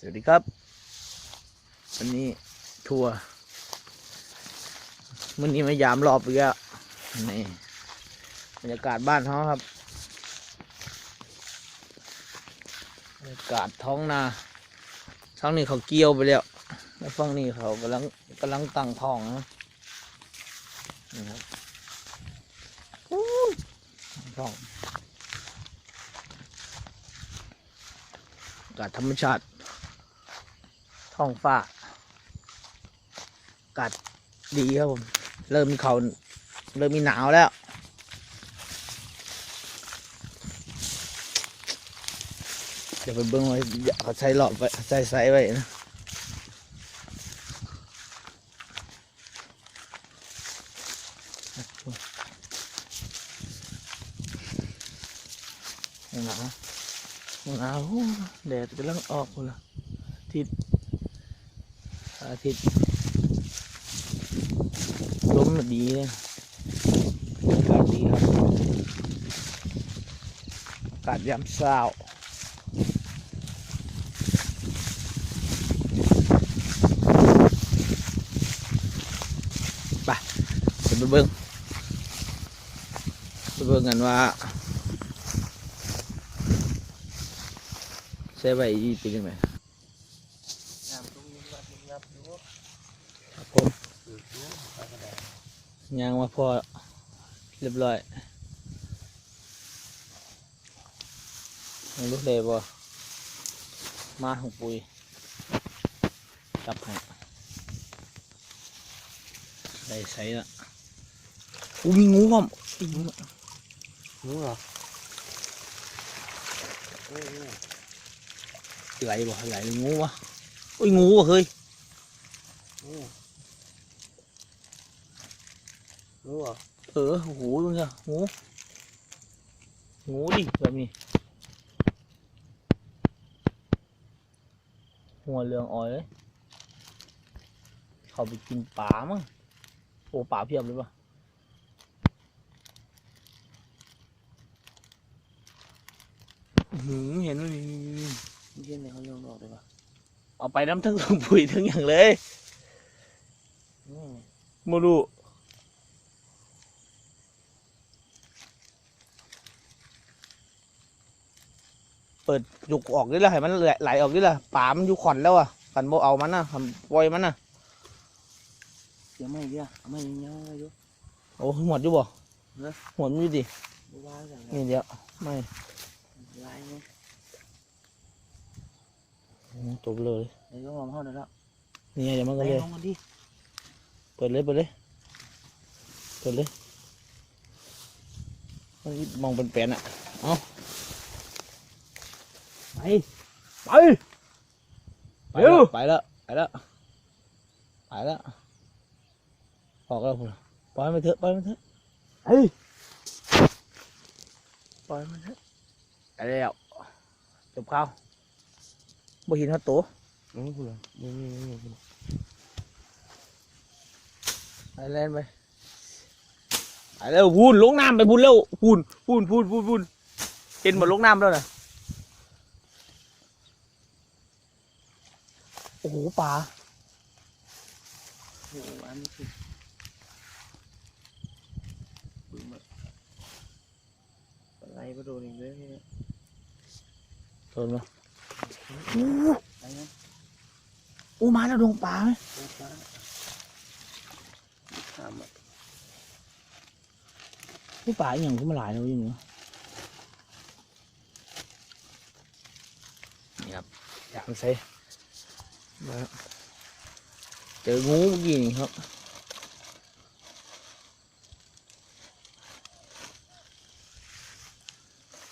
สวัสดีครับ วันนี้ทัวร์วันนี้มายามรอบอีกแล้วนี่บรรยากาศบ้านเขาครับบรรยากาศท้องนาท้องนี้เขาเกี่ยวไปแล้วแล้วฝั่งนี้เขากำลังกำลังตั้งท้องนะนี่ครับท้องอากาศธรรมชาติ ท้องฟ้าอากาศดีครับผม เริ่มมีเขาเริ่มมีหนาวแล้ว เดี๋ยวไปเบิ้งไว้เขาใช้หลอบไว้ใช้ไซส์ไว้นะหนาวหนาวแดดกำลังออกหมดละอาทิตย์ อาทิตย์ลมมันดีเลยอากาศดีครับอากาศยามเช้าไปไปเบิ้งไปเบิ้งกันว่าใช้ใบอีเป็นยังไงน้ำตรงนี้ วัดนี้ยับอยู่ครับผมถืออยู่ไปกระดาษยางมาพอเรียบร้อยยังรู้เลยบ่มาของปุยจับให้ได้ใส่ละอู้มีงูพ่อมอีงูรู้เหรอโอ้โหไหลบ่ไหลงูวะอุ้ยงูวะเฮ้ย โอ้รู้เหรอเออโอ้โหดูเนี่ยงูงูดิแบบนี้ หัวเรืองอ่อยเลยเขาไปกินปลามั้งโอ้ปลาเพียบเลยปะอื้อหือเห็นไหมนี่เย็นในเขายองออกเลยปะเอาไปน้ำทั้งถุงปุ๋ยทั้งอย่างเลยอืม โมดูเปิดยุกออกดิละให้มันไหลไหลออกดิละป่ามันอยู่ขอนแล้วอะขันโบเอามันนะขันปล่อยมันนะเดี๋ยวไม่เดี๋ยวเอาไม่เงี้ยอะอยู่โอ้หมดอยู่บ่เนอะหมดอยู่ดิบ่ว่าอย่างไรนี่เดี๋ยวไม่ลายเนี่ยโอ้จบเลยเดี๋ยวลองเข้าหน่อยแล้วนี่ไงเดี๋ยวมันไปก็เลยลองกันดิ เปิดเลยเปิดเลยเปิดเลยมันมองเป็นแปลนๆอะเอาไปไปไปแล้วไปแล้วไปแล้วไปแล้วออกแล้วคุณปล่อยมันเถอะปล่อยมันเถอะเฮ้ยปล่อยมันเถอะไปแล้วจบข้าวบ่เห็นเขาตัวอืมคุณเหรอนี่นี่นี่นี่ ไปเล่นไปไปเร็วพูนลงน้ำไปพูนเร็วพูนพูนพูนพูนพูนเห็นหมดลงน้ำแล้วนะโอ้โหปลาโอ้โหอันนี้คือบึ้งแบบอะไรมาโดนอีกเลยเนี่ยโดนมาไปนะโอ้มาแล้วดวงปลาไหมโอ้ ฟ้าทำอะนี่ปลาอหย่างที่มาหลายแล้วอยังเงี้ยนี่ครับอยากใส่มาครับเจองูเมื่อกี้นี่ครับ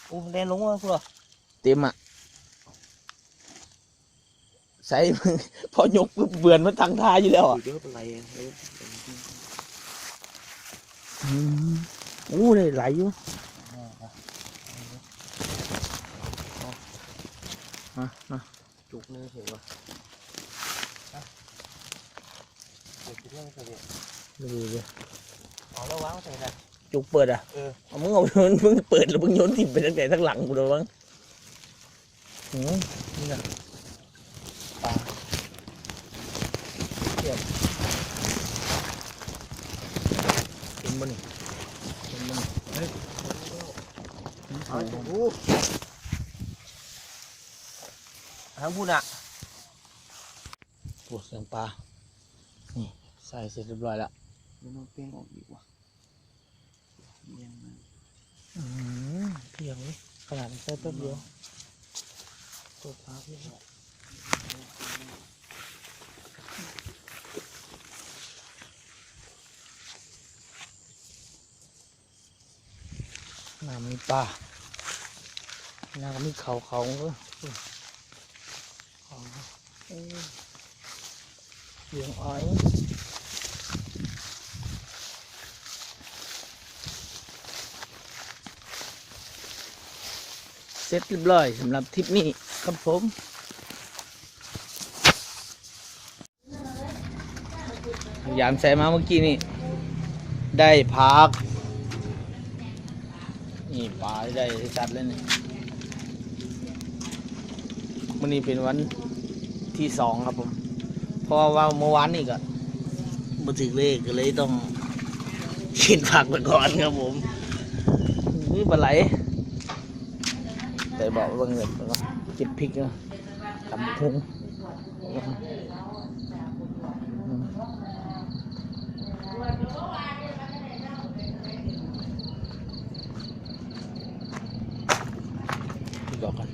โอ้แรงลงว่ะคุณเหรอเต็มอะใส่มึงพอยกปุ๊บเบือนมันตั้งท่าอยู่แล้วอะเยอะเป็นไรอะเยอะ อืมโอ้ได้ไหลอยู่มามาจุกเนื้อเฉยว่ะเดี๋ยวคิดเรื่องเฉยดูเลยเอาแล้ววางใส่กันจุกเปิดอะเออเอามึงเอามึงเปิดแล้วมึงโยนถิ่มไปตั้งแต่ทั้งหลังกูเลยมั้งอืมนี่นะ นบ่นี่เห็นบ่นี่เฮ้ย เอาไปดู ทางพูดอะปวดเสียงปลา นี่ใส่เสร็จเรียบร้อยแล้วเดี๋ยวน้องเป้งออกดีกว่าเยี่ยมมากอืมเพียงเลยขนาดใส่แป๊บเดียวตัวปลาเพียงแล้วน้ำมีปลา น้ำมีเขาเขาเออเขาเออเสียงอ้อยเสร็จเรียบร้อยสำหรับทริปนี้ครับผมยามใส่มาเมื่อกี้นี่ ได้พัก นี่ปลาได้ชัดเลยนี่ วันนี้เป็นวันที่สองครับผม เพราะว่าเมื่อวานนี่ก็มาถึงเลขก็เลยต้องกินผักไปก่อนครับผมนี่ปลาไหล แต่บอกว่าเงินก็เก็บพริกนะตำพุงบอกกัน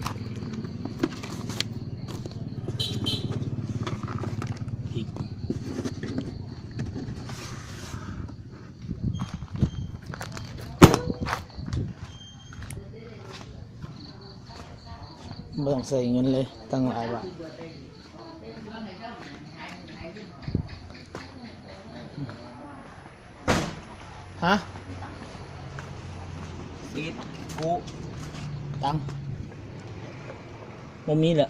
ไม่ต้องใส่เงินเลย ตั้งหลายบาทฮะซีดกูตังบ่มีแหละ